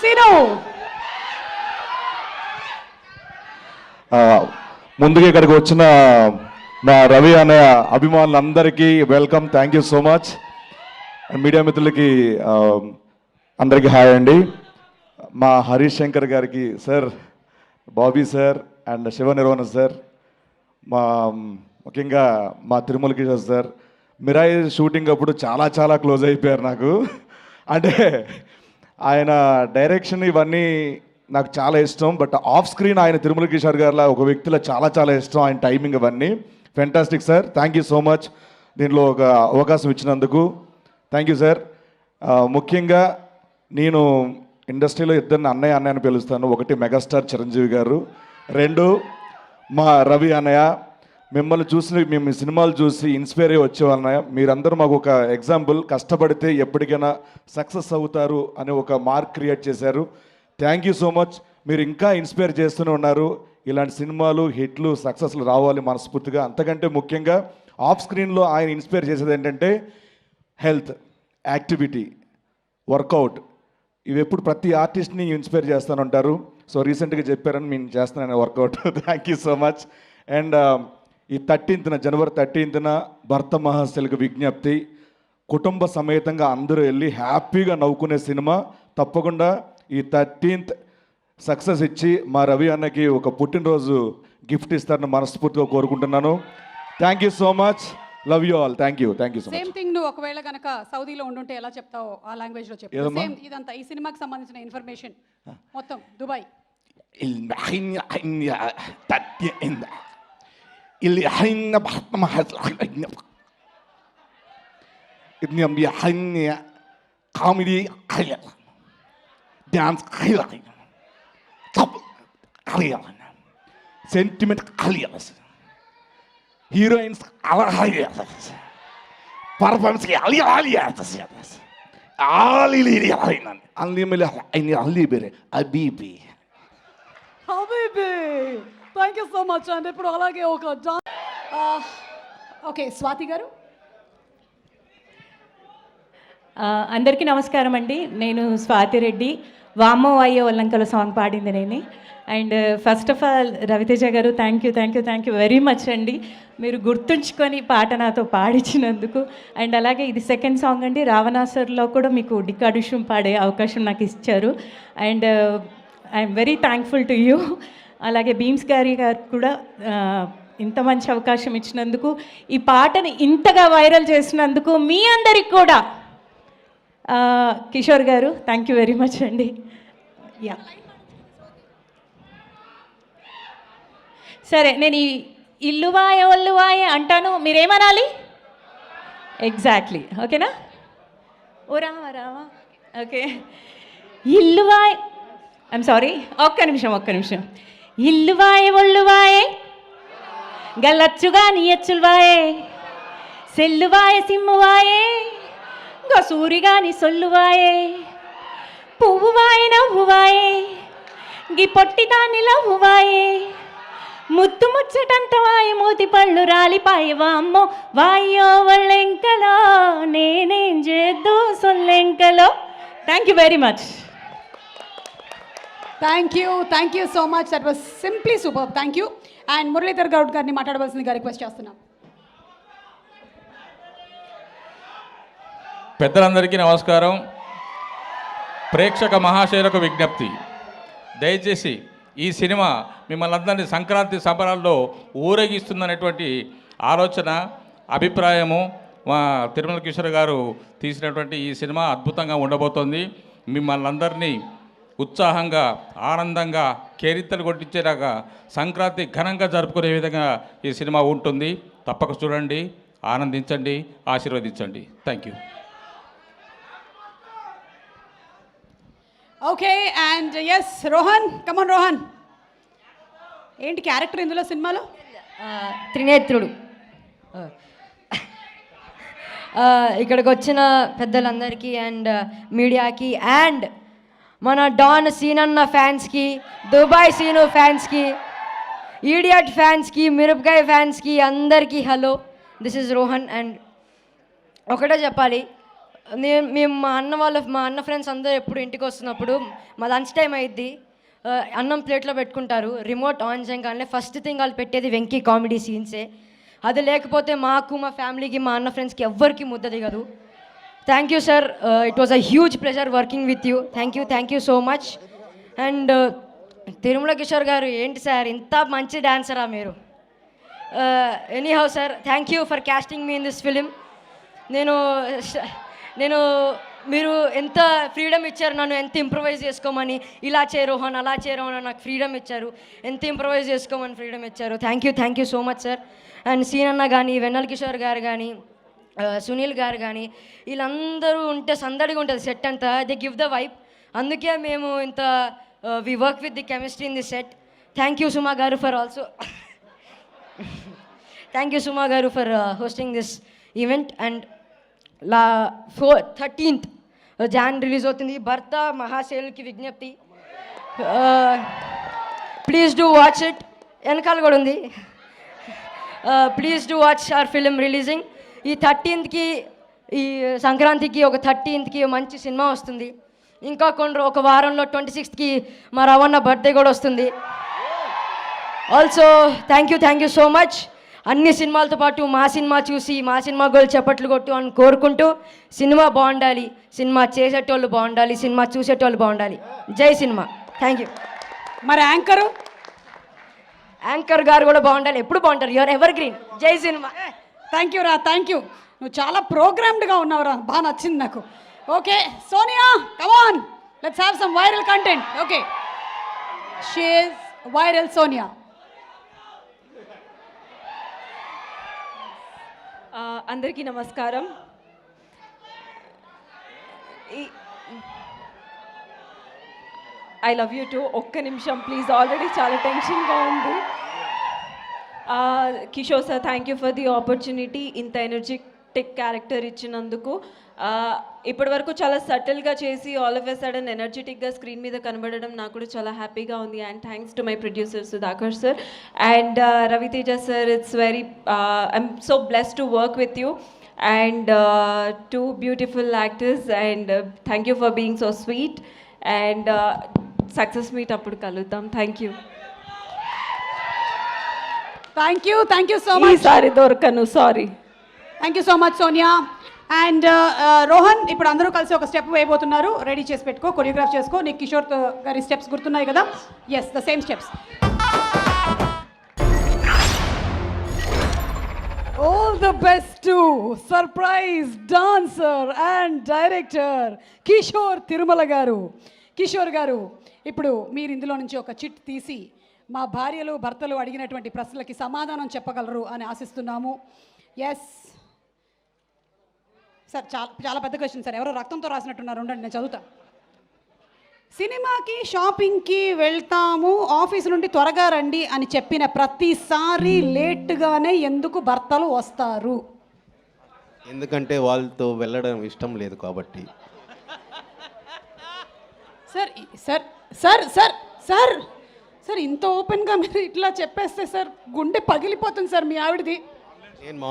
సిను. ముందుగా ఇక్కడికి వచ్చిన మా రవి అనే అభిమానులందరికీ welcome thank you so much media మిత్రులకి అందరికీ హాయ్ అండి. మా హరీష్ శంకర్ గారికి sir Bobby sir and Shiva నిర్వహణ సార్ మా ముఖ్యంగా మా తిరుమల కిషోర్ సార్ మిరాయి షూటింగ్ అప్పుడు చాలా చాలా క్లోజ్ అయిపోయారు నాకు. అంటే ఆయన డైరెక్షన్ ఇవన్నీ నాకు చాలా ఇష్టం. బట్ ఆఫ్ స్క్రీన్ ఆయన తిరుమల కిషోర్ గారిలా ఒక వ్యక్తిలో చాలా చాలా ఇష్టం ఆయన టైమింగ్ ఇవన్నీ. Fantastic sir thank you so much దీనిలో ఒక అవకాశం ఇచ్చినందుకు. థ్యాంక్ యూ సార్ ముఖ్యంగా నేను ఇండస్ట్రీలో ఇద్దరిని అన్నయ్య అన్నయ్యని పిలుస్తాను. ఒకటి మెగాస్టార్ చిరంజీవి గారు. రెండు మా రవి అన్నయ్య. మిమ్మల్ని చూసి మేము సినిమాలు చూసి ఇన్స్పైర్ అయ్యి వచ్చేవాళ్ళ మీరందరూ మాకు ఒక ఎగ్జాంపుల్ కష్టపడితే ఎప్పటికైనా సక్సెస్ అవుతారు అనే ఒక మార్క్ క్రియేట్ చేశారు. థ్యాంక్ యూ సో మచ్ మీరు ఇంకా ఇన్స్పైర్ చేస్తూనే ఉన్నారు. ఇలాంటి సినిమాలు హిట్లు సక్సెస్లు రావాలి మనస్ఫూర్తిగా. అంతకంటే ముఖ్యంగా ఆఫ్ స్క్రీన్లో ఆయన ఇన్స్పైర్ చేసేది ఏంటంటే హెల్త్ యాక్టివిటీ వర్కౌట్ ఇవి ఎప్పుడు ప్రతి ఆర్టిస్ట్ని ఇన్స్పైర్ చేస్తానంటారు. సో రీసెంట్గా చెప్పారని నేను చేస్తున్నాను workout thank you so much and ఈ థర్టీన్త్న జనవరి థర్టీన్త్న భర్త మహర్షులకు విజ్ఞప్తి. కుటుంబ సమేతంగా అందరూ వెళ్ళి హ్యాపీగా నవ్వుకునే సినిమా. తప్పకుండా ఈ థర్టీన్త్ సక్సెస్ ఇచ్చి మా రవి అన్నకి ఒక పుట్టినరోజు గిఫ్ట్ ఇస్తారని మనస్ఫూర్తిగా కోరుకుంటున్నాను. Thank you so much love you all thank you thank you so same thing నువ్వు ఒకవేళ కనుక సౌదీలో ఉండుంటే ఎలా చెప్తావు ఆ లాంగ్వేజ్లో చెప్తావు సేమ్ ఇదంతా ఈ సినిమాకి సంబంధించిన ఇన్ఫర్మేషన్ మొత్తం Dubai. اللي يحن بحط محل ابن يحن قامري قليلا دانس قليلا طب قليلا سنتمنت قليلا هيروينز على قليلا بارفانس علي علي. علي علي علي علي علي علي علي بري حبيبي حبيبي. Thank you so much అండి ఇప్పుడు అలాగే ఒక ఓకే స్వాతి గారు. అందరికీ నమస్కారం అండి. నేను స్వాతి రెడ్డి. వామో అయ్యో ఒల్లంకల సాంగ్ పాడింది నేను. And first of all Ravi Teja గారు thank you thank you thank you very much అండి. మీరు గుర్తుంచుకొని పాట నాతో పాడించినందుకు. అండ్ అలాగే ఇది సెకండ్ సాంగ్ అండి. రావణాసర్లో కూడా మీకు డికాడిషం పాడే అవకాశం నాకు ఇచ్చారు. And I'm very thankful to you అలాగే భీమ్స్ గారి గారు కూడా ఇంత మంచి అవకాశం ఇచ్చినందుకు ఈ పాటని ఇంతగా వైరల్ చేసినందుకు మీ అందరికి కూడా కిషోర్ గారు థ్యాంక్ యూ వెరీ మచ్ అండి. యా సరే నేను ఈ ఇల్లువాయ ఒల్లువాయ అంటాను మీరేమనాలి? ఎగ్జాక్ట్లీ ఓకేనా? ఓ రావా రావా. ఓకే. ఇల్లువాయ్ ఐమ్ సారీ ఒక్క నిమిషం ఒక్క నిమిషం. ఇల్లువాయే ఒళ్ళువాయే. గల్లచ్చుగా నీయచ్చులువాయే. సెల్లువాయే సిమ్మువాయే. గసూరిగాని సొల్లువాయే. పువ్వువాయే నవ్వువాయే. గి పొట్టిదాని లవ్వువాయే. ముత్తు ముచ్చటంత వాయి మూతి పళ్ళు రాలిపాయ వాయో వాళ్ళెంకలో నేనేం చేద్దు సొల్లెంకలో. Thank you very much thank you thank you so much that was simply super thank you and Muralidhar Goud గారిని మాట్లాడవలసిందిగా రిక్వెస్ట్ చేస్తున్నాం. పెద్దలందరికీ నమస్కారం. ప్రేక్షక మహాశయులకు విజ్ఞప్తి. దయచేసి ఈ సినిమా మిమ్మల్ని అందరినీ సంక్రాంతి సంబరాల్లో ఊరేగిస్తుందనేటువంటి ఆలోచన అభిప్రాయము మా తిరుమల కిషోర్ గారు తీసినటువంటి ఈ సినిమా అద్భుతంగా ఉండబోతోంది. మిమ్మల్ని అందరినీ ఉత్సాహంగా ఆనందంగా కేరింతలు కొట్టించేలాగా సంక్రాంతి ఘనంగా జరుపుకునే విధంగా ఈ సినిమా ఉంటుంది. తప్పక చూడండి ఆనందించండి ఆశీర్వదించండి. Thank you okay and yes Rohan come on ఏంటి క్యారెక్టర్ ఇందులో సినిమాలో? త్రినేత్రుడు. ఇక్కడికి వచ్చిన పెద్దలందరికీ అండ్ మీడియాకి అండ్ మన డాన్ సీనన్న ఫ్యాన్స్కి దుబాయ్ సీను ఫ్యాన్స్కి ఈడియట్ ఫ్యాన్స్కి మిరపకాయ ఫ్యాన్స్కి అందరికీ hello. This is Rohan and ఒకటే చెప్పాలి. నేను మేము మా అన్న వాళ్ళ మా అన్న ఫ్రెండ్స్ అందరూ ఎప్పుడు ఇంటికి వస్తున్నప్పుడు మా లంచ్ టైం అయింది అన్నం ప్లేట్లో పెట్టుకుంటారు. రిమోట్ ఆన్ చేయగానే ఫస్ట్ థింగ్ వాళ్ళు పెట్టేది వెంకీ కామెడీ సీన్సే. అది లేకపోతే మాకు మా ఫ్యామిలీకి మా అన్న ఫ్రెండ్స్కి ఎవ్వరికి ముద్ద దిగదు. Thank you sir it was a huge pleasure working with you thank you thank you so much and Tirumala Kishore గారు ఏంటి సార్ ఇంత మంచి డాన్సరా మీరు? Any how sir thank you for casting me in this film నేను నేను మీరు ఎంత ఫ్రీడమ్ ఇచ్చారు నన్ను ఎంత ఇంప్రవైజ్ చేసుకోమని ఇలా చే రోహన్ అలా చే రోహన్ అని నాకు ఫ్రీడమ్ ఇచ్చారు. ఎంత ఇంప్రవైజ్ చేసుకోమని ఫ్రీడమ్ ఇచ్చారు. Thank you thank you so much sir and సీనన్న కానీ వెన్నల్ కిషోర్ గారు కానీ సునీల్ గారు కానీ వీళ్ళందరూ ఉంటే సందడిగా ఉంటుంది సెట్ అంతా. దే గివ్ ద వైప్ అందుకే మేము ఇంత we work with the chemistry in the set thank you Suma గారు for also thank you Suma గారు for hosting this event and law four thirteenth Jan release అవుతుంది. భర్త మహాశైలుకి విజ్ఞప్తి please do watch it వెనకాల కూడా ఉంది please do watch our film releasing ఈ థర్టీన్త్కి ఈ సంక్రాంతికి ఒక థర్టీన్త్కి మంచి సినిమా వస్తుంది. ఇంకా కొన్ని ఒక వారంలో ట్వంటీ సిక్స్త్కి మా రవణ బర్త్డే కూడా వస్తుంది. Also thank you thank you so much అన్ని సినిమాలతో పాటు మా సినిమా చూసి మా సినిమా గోల్ చప్పట్లు కొట్టు అని కోరుకుంటూ సినిమా బాగుండాలి. సినిమా చేసేటోళ్ళు బాగుండాలి. సినిమా చూసేటోళ్ళు బాగుండాలి. జై సినిమా. థ్యాంక్ యూ మరి యాంకరు? యాంకర్ గారు కూడా బాగుండాలి. ఎప్పుడు బాగుంటారు? Your evergreen Jai cinema. Thank you రా థ్యాంక్ యూ నువ్వు చాలా ప్రోగ్రామ్డ్గా ఉన్నావురా బాగా నచ్చింది నాకు. Okay Sonia come on let's have some viral content okay షేజ్ viral Sonia అందరికీ నమస్కారం. ఐ లవ్ యూ టు ఒక్క నిమిషం ప్లీజ్ ఆల్రెడీ చాలా టెన్షన్గా ఉంది. Kishore sir thank you for the opportunity ఇంత ఎనర్జెటిక్ క్యారెక్టర్ ఇచ్చినందుకు. ఇప్పటి వరకు చాలా సటిల్గా చేసి ఆల్ ఆఫ్ ఎ సడన్ ఎనర్జెటిక్గా స్క్రీన్ మీద కనబడడం నాకు కూడా చాలా హ్యాపీగా ఉంది. And thanks to my producer Sudhakar sir and Ravi Teja sir it's very I'm so bless to work with you and two beautiful actors and thank you for being so sweet and success meet అప్పుడు కలుద్దాం. Thank you thank you thank you so much ఈసారి దొరకను sorry thank you so much Sonia and Rohan ఇప్పుడు అందరూ కలిసి ఒక step వేయబోతున్నారు. Ready చేసి పెట్టుకో choreograph చేసుకో. నీకు కిషోర్తో గారి స్టెప్స్ గుర్తున్నాయి కదా? Yes the same steps all the best to surprise dancer and director Kishore Tirumala గారు కిషోర్ గారు ఇప్పుడు మీరు ఇందులో నుంచి ఒక చిట్ తీసి మా భార్యలు భర్తలు అడిగినటువంటి ప్రశ్నలకి సమాధానం చెప్పగలరు అని ఆశిస్తున్నాము. ఎస్ సార్ చాలా చాలా పెద్ద క్వశ్చన్ సార్ ఎవరో రక్తంతో రాసినట్టున్నారు. ఉండండి నేను చదువుతా. సినిమాకి షాపింగ్కి వెళ్తాము. ఆఫీస్ నుండి త్వరగా రండి అని చెప్పిన ప్రతిసారి లేట్గానే ఎందుకు భర్తలు వస్తారు? ఎందుకంటే వాళ్ళతో వెళ్ళడం ఇష్టం లేదు కాబట్టి. Sir sir sir sir sir sir ఇంత ఓపెన్గా మీరు ఇట్లా చెప్పేస్తే సార్ గుండె పగిలిపోతుంది సార్ మీ ఆవిడది.